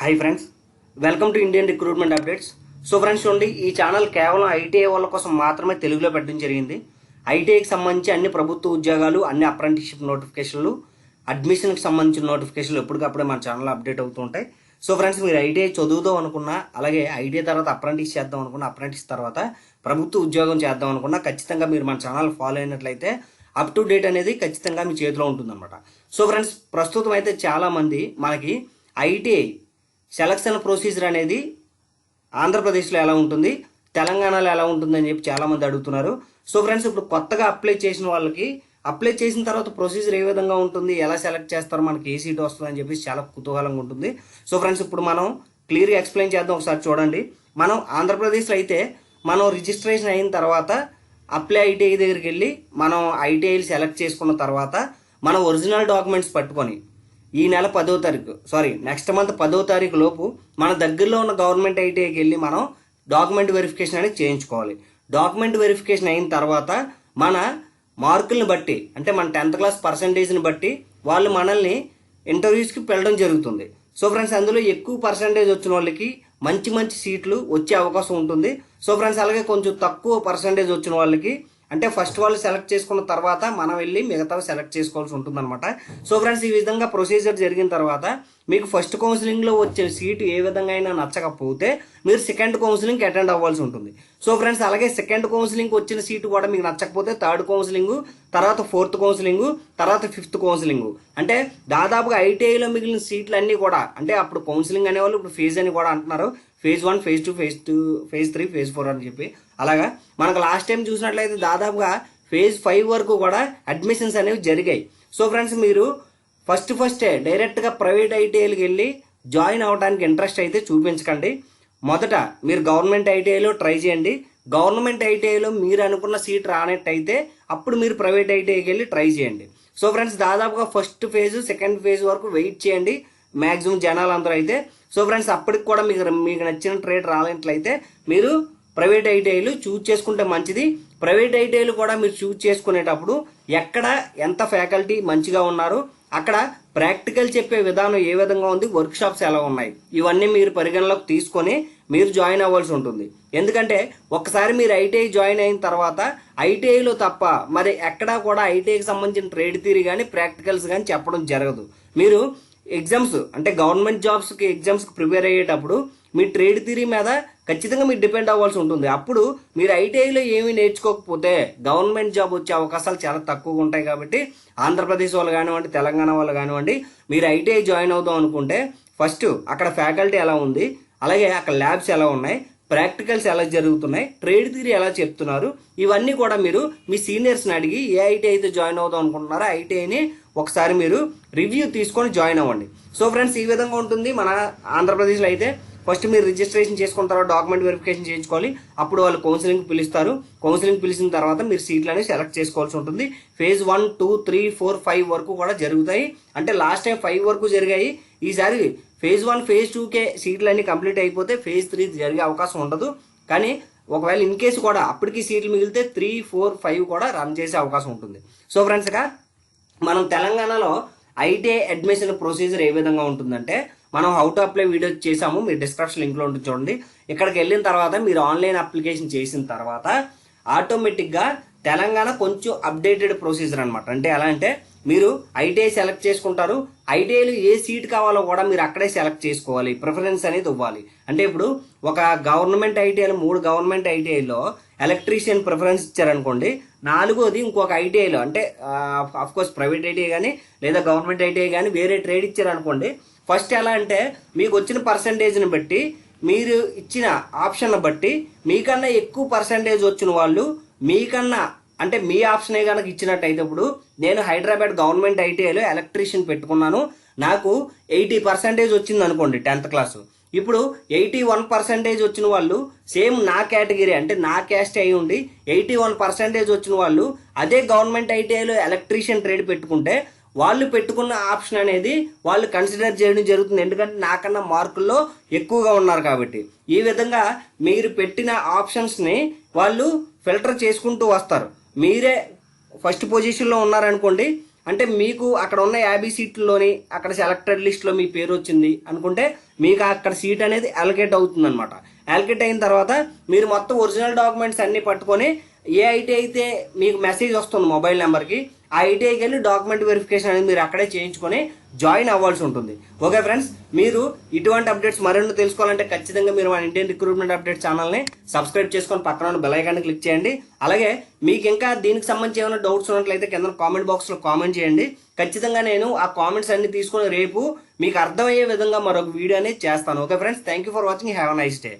Hi friends welcome to Indian recruitment updates so friends చూడండి ఈ channel కేవలం ITI వాళ్ళ కోసం మాత్రమే తెలుగులో పెట్టడం జరిగింది. ఐటీఐకి సంబంధించి అన్ని ప్రభుత్వ ఉద్యోగాలు అన్ని అప్రెంటిస్షిప్ నోటిఫికేషన్లు అడ్మిషన్కి సంబంధించిన నోటిఫికేషన్లు ఎప్పటికప్పుడే మన ఛానల్లో అప్డేట్ అవుతూ ఉంటాయి. సో ఫ్రెండ్స్ మీరు ఐటీఐ చదువుదాం అనుకున్నా అలాగే ఐటీఐ తర్వాత అప్రెంటిస్ చేద్దాం అనుకున్నా అప్రెంటిస్ తర్వాత ప్రభుత్వ ఉద్యోగం చేద్దాం అనుకున్నా ఖచ్చితంగా మీరు మన ఛానల్ ఫాలో అయినట్లయితే అప్ టు డేట్ అనేది ఖచ్చితంగా మీ చేతిలో ఉంటుందన్నమాట. సో ఫ్రెండ్స్ ప్రస్తుతం అయితే చాలామంది మనకి ఐటీఐ సెలక్షన్ ప్రొసీజర్ అనేది ఆంధ్రప్రదేశ్లో ఎలా ఉంటుంది? తెలంగాణలో ఎలా ఉంటుందని చెప్పి చాలామంది అడుగుతున్నారు. సో ఫ్రెండ్స్ ఇప్పుడు కొత్తగా అప్లై చేసిన వాళ్ళకి అప్లై చేసిన తర్వాత ప్రొసీజర్ ఏ విధంగా ఉంటుంది? ఎలా సెలెక్ట్ చేస్తారో? మనకి ఏ సీట్ వస్తుందని చెప్పేసి చాలా కుతూహలంగా ఉంటుంది. సో ఫ్రెండ్స్ ఇప్పుడు మనం క్లియర్గా ఎక్స్ప్లెయిన్ చేద్దాం ఒకసారి చూడండి. మనం ఆంధ్రప్రదేశ్లో అయితే మనం రిజిస్ట్రేషన్ అయిన తర్వాత అప్లై ఐటీఐ దగ్గరికి వెళ్ళి మనం ఐటీఐలు సెలెక్ట్ చేసుకున్న తర్వాత మన ఒరిజినల్ డాక్యుమెంట్స్ పట్టుకొని ఈ నెల పదో తారీఖు. సారీ నెక్స్ట్ మంత్ పదో తారీఖు లోపు మన దగ్గరలో ఉన్న గవర్నమెంట్ ఐటీఐకి వెళ్ళి మనం డాక్యుమెంట్ వెరిఫికేషన్ అనేది చేయించుకోవాలి. డాక్యుమెంట్ వెరిఫికేషన్ అయిన తర్వాత మన మార్కులను బట్టి అంటే మన టెన్త్ క్లాస్ పర్సంటేజ్ని బట్టి వాళ్ళు మనల్ని ఇంటర్వ్యూస్కి వెళ్ళడం జరుగుతుంది. సో ఫ్రెండ్స్ అందులో ఎక్కువ పర్సంటేజ్ వచ్చిన వాళ్ళకి మంచి మంచి సీట్లు వచ్చే అవకాశం ఉంటుంది. సో ఫ్రెండ్స్ అలాగే కొంచెం తక్కువ పర్సంటేజ్ వచ్చిన వాళ్ళకి అంటే ఫస్ట్ వాళ్ళు సెలెక్ట్ చేసుకున్న తర్వాత మనం వెళ్ళి మిగతావి సెలెక్ట్ చేసుకోవాల్సి ఉంటుందన్నమాట. సో ఫ్రెండ్స్ ఈ విధంగా ప్రొసీజర్ జరిగిన తర్వాత మీకు ఫస్ట్ కౌన్సిలింగ్లో వచ్చే సీటు ఏ విధంగా అయినా నచ్చకపోతే మీరు సెకండ్ కౌన్సిలింగ్కి అటెండ్ అవ్వాల్సి ఉంటుంది. సో ఫ్రెండ్స్ అలాగే సెకండ్ కౌన్సిలింగ్కి వచ్చిన సీటు కూడా మీకు నచ్చకపోతే థర్డ్ కౌన్సిలింగ్ తర్వాత ఫోర్త్ కౌన్సిలింగ్ తర్వాత ఫిఫ్త్ కౌన్సిలింగ్ అంటే దాదాపుగా ఐటీఐలో మిగిలిన సీట్లు అన్నీ కూడా అంటే అప్పుడు కౌన్సిలింగ్ అనేవాళ్ళు ఇప్పుడు ఫేజ్ అని కూడా అంటున్నారు. Phase one phase two phase two phase three phase four అని చెప్పి. అలాగా? మనకు లాస్ట్ టైం చూసినట్లయితే దాదాపుగా ఫేజ్ ఫైవ్ వరకు కూడా అడ్మిషన్స్ అనేవి జరిగాయి. సో ఫ్రెండ్స్ మీరు ఫస్ట్ ఫస్టే డైరెక్ట్గా ప్రైవేట్ ఐటీఐలకు వెళ్ళి జాయిన్ అవడానికి ఇంట్రెస్ట్ అయితే చూపించకండి. మొదట మీరు గవర్నమెంట్ ఐటీఐలో ట్రై చేయండి. గవర్నమెంట్ ఐటీఐలో మీరు అనుకున్న సీట్ రానట్టయితే అప్పుడు మీరు ప్రైవేట్ ఐటీఐకి వెళ్ళి ట్రై చేయండి. సో ఫ్రెండ్స్ దాదాపుగా ఫస్ట్ ఫేజ్ సెకండ్ ఫేజ్ వరకు వెయిట్ చేయండి. మ్యాక్సిమం జనాలు అందరూ అయితే. సో ఫ్రెండ్స్ అప్పటికి కూడా మీకు మీకు నచ్చిన ట్రేడ్ రాలేట్లయితే మీరు ప్రైవేట్ ఐటీఐలు చూజ్ చేసుకుంటే మంచిది. ప్రైవేట్ ఐటీఐలు కూడా మీరు చూజ్ చేసుకునేటప్పుడు ఎక్కడ ఎంత ఫ్యాకల్టీ మంచిగా ఉన్నారు అక్కడ ప్రాక్టికల్ చెప్పే విధానం ఏ విధంగా ఉంది వర్క్ షాప్స్ ఎలా ఉన్నాయి ఇవన్నీ మీరు పరిగణలోకి తీసుకొని మీరు జాయిన్ అవ్వాల్సి ఉంటుంది. ఎందుకంటే ఒకసారి మీరు ఐటీఐ జాయిన్ అయిన తర్వాత ఐటీఐలో తప్ప మరి ఎక్కడా కూడా ఐటీఐకి సంబంధించిన ట్రేడ్ థీరీ కానీ ప్రాక్టికల్స్ కానీ చెప్పడం జరగదు. మీరు ఎగ్జామ్స్ అంటే గవర్నమెంట్ జాబ్స్కి ఎగ్జామ్స్కి ప్రిపేర్ అయ్యేటప్పుడు మీ ట్రేడ్ థిరీ మీద ఖచ్చితంగా మీరు డిపెండ్ అవ్వాల్సి ఉంటుంది. అప్పుడు మీరు ఐటీఐలో ఏమీ నేర్చుకోకపోతే గవర్నమెంట్ జాబ్ వచ్చే అవకాశాలు చాలా తక్కువగా ఉంటాయి కాబట్టి ఆంధ్రప్రదేశ్ వాళ్ళు కానివ్వండి తెలంగాణ వాళ్ళు కానివ్వండి మీరు ఐటీఐ జాయిన్ అవుదాం అనుకుంటే ఫస్ట్ అక్కడ ఫ్యాకల్టీ ఎలా ఉంది అలాగే అక్కడ ల్యాబ్స్ ఎలా ఉన్నాయి ప్రాక్టికల్స్ ఎలా జరుగుతున్నాయి ట్రేడ్ థియరీ ఎలా చెప్తున్నారు ఇవన్నీ కూడా మీరు మీ సీనియర్స్ని అడిగి ఏ ఐటీఐ అయితే జాయిన్ అవుదాం అనుకుంటున్నారో ఐటీఐని ఒకసారి మీరు రివ్యూ తీసుకొని జాయిన్ అవ్వండి. సో ఫ్రెండ్స్ ఈ విధంగా ఉంటుంది మన ఆంధ్రప్రదేశ్లో అయితే ఫస్ట్ మీరు రిజిస్ట్రేషన్ చేసుకున్న తర్వాత డాక్యుమెంట్ వెరిఫికేషన్ చేయించుకోవాలి. అప్పుడు వాళ్ళు కౌన్సిలింగ్ పిలుస్తారు. కౌన్సిలింగ్ పిలిచిన తర్వాత మీరు సీట్లు అనేవి సెలెక్ట్ చేసుకోవాల్సి ఉంటుంది. Phase one two three four five వరకు కూడా జరుగుతాయి. అంటే లాస్ట్ టైం ఫైవ్ వరకు జరిగాయి. ఈసారి ఫేజ్ వన్ ఫేజ్ టూకే సీట్లు అన్ని కంప్లీట్ అయిపోతే ఫేజ్ త్రీ జరిగే అవకాశం ఉండదు. కానీ ఒకవేళ ఇన్ కేసు కూడా అప్పటికి సీట్లు మిగిలితే త్రీ ఫోర్ ఫైవ్ కూడా రన్ చేసే అవకాశం ఉంటుంది. సో ఫ్రెండ్స్గా మనం తెలంగాణలో ఐటీఐ అడ్మిషన్ ప్రొసీజర్ ఏ విధంగా ఉంటుందంటే మనం హౌ టు అప్లై వీడియో చేసాము మీరు డిస్క్రిప్షన్ లింక్లో ఉంటుంది చూడండి. ఇక్కడికి వెళ్ళిన తర్వాత మీరు ఆన్లైన్ అప్లికేషన్ చేసిన తర్వాత ఆటోమేటిక్గా తెలంగాణ కొంచెం అప్డేటెడ్ ప్రొసీజర్ అనమాట అంటే ఎలా అంటే మీరు ఐటీఐ సెలెక్ట్ చేసుకుంటారు. ఐటీఐలో ఏ సీట్ కావాలో కూడా మీరు అక్కడే సెలెక్ట్ చేసుకోవాలి. ప్రిఫరెన్స్ అనేది ఇవ్వాలి. అంటే ఇప్పుడు ఒక గవర్నమెంట్ ఐటీఐలో మూడు గవర్నమెంట్ ఐటీఐలో ఎలక్ట్రీషియన్ ప్రిఫరెన్స్ ఇచ్చారనుకోండి నాలుగోది ఇంకొక ఐటీఐలో అంటే ఆఫ్ కోర్స్ ప్రైవేట్ ఐటీఐ కానీ లేదా గవర్నమెంట్ ఐటీఐ కానీ వేరే ట్రేడ్ ఇచ్చారనుకోండి ఫస్ట్ ఎలా అంటే మీకు వచ్చిన పర్సంటేజ్ని బట్టి మీరు ఇచ్చిన ఆప్షన్ బట్టి మీకన్నా ఎక్కువ పర్సంటేజ్ వచ్చిన వాళ్ళు మీకన్నా అంటే మీ ఆప్షనే కనుక ఇచ్చినట్టయితే ఇప్పుడు నేను హైదరాబాద్ గవర్నమెంట్ ఐటీఐలో ఎలక్ట్రీషియన్ పెట్టుకున్నాను. నాకు ఎయిటీ పర్సెంటేజ్ వచ్చింది అనుకోండి టెన్త్ క్లాసు ఇప్పుడు ఎయిటీ వన్ పర్సెంటేజ్ వచ్చిన వాళ్ళు సేమ్ నా కేటగిరీ అంటే నా క్యాస్ట్ అయి ఉండి ఎయిటీ వన్ పర్సెంటేజ్ వచ్చిన వాళ్ళు అదే గవర్నమెంట్ ఐటీఐలో ఎలక్ట్రీషియన్ ట్రేడ్ పెట్టుకుంటే వాళ్ళు పెట్టుకున్న ఆప్షన్ అనేది వాళ్ళు కన్సిడర్ చేయడం జరుగుతుంది. ఎందుకంటే నాకన్నా మార్కుల్లో ఎక్కువగా ఉన్నారు కాబట్టి. ఈ విధంగా మీరు పెట్టిన ఆప్షన్స్ని వాళ్ళు ఫిల్టర్ చేసుకుంటూ వస్తారు. మీరే ఫస్ట్ పొజిషన్లో ఉన్నారనుకోండి అంటే మీకు అక్కడ ఉన్న యాభై సీట్లలోని అక్కడ సెలెక్టెడ్ లిస్ట్లో మీ పేరు వచ్చింది అనుకుంటే మీకు అక్కడ సీట్ అనేది అలకేట్ అవుతుంది అనమాట అలకేట్ అయిన తర్వాత మీరు మొత్తం ఒరిజినల్ డాక్యుమెంట్స్ అన్ని పట్టుకొని ఏ ఐటీ అయితే మీకు మెసేజ్ వస్తుంది మొబైల్ నెంబర్కి ఐటీఐకి వెళ్ళి డాక్యుమెంట్ వెరిఫికేషన్ అనేది మీరు అక్కడే చేయించుకొని జాయిన్ అవ్వాల్సి ఉంటుంది. ఓకే ఫ్రెండ్స్ మీరు ఇటువంటి అప్డేట్స్ మరెన్నో తెలుసుకోవాలంటే ఖచ్చితంగా మీరు మన ఇండియన్ రిక్రూట్మెంట్ అప్డేట్ ఛానల్ని సబ్స్క్రైబ్ చేసుకొని పక్కన ఉన్న బెల్ ఐకాన్ని క్లిక్ చేయండి. అలాగే మీకు ఇంకా దీనికి సంబంధించి ఏమైనా డౌట్స్ ఉన్నట్లయితే కింద కామెంట్ బాక్స్లో కామెంట్ చేయండి. ఖచ్చితంగా నేను ఆ కామెంట్స్ అన్ని తీసుకొని రేపు మీకు అర్థమయ్యే విధంగా మరొక వీడియో అనేది చేస్తాను. Okay friends thank you for watching have nice day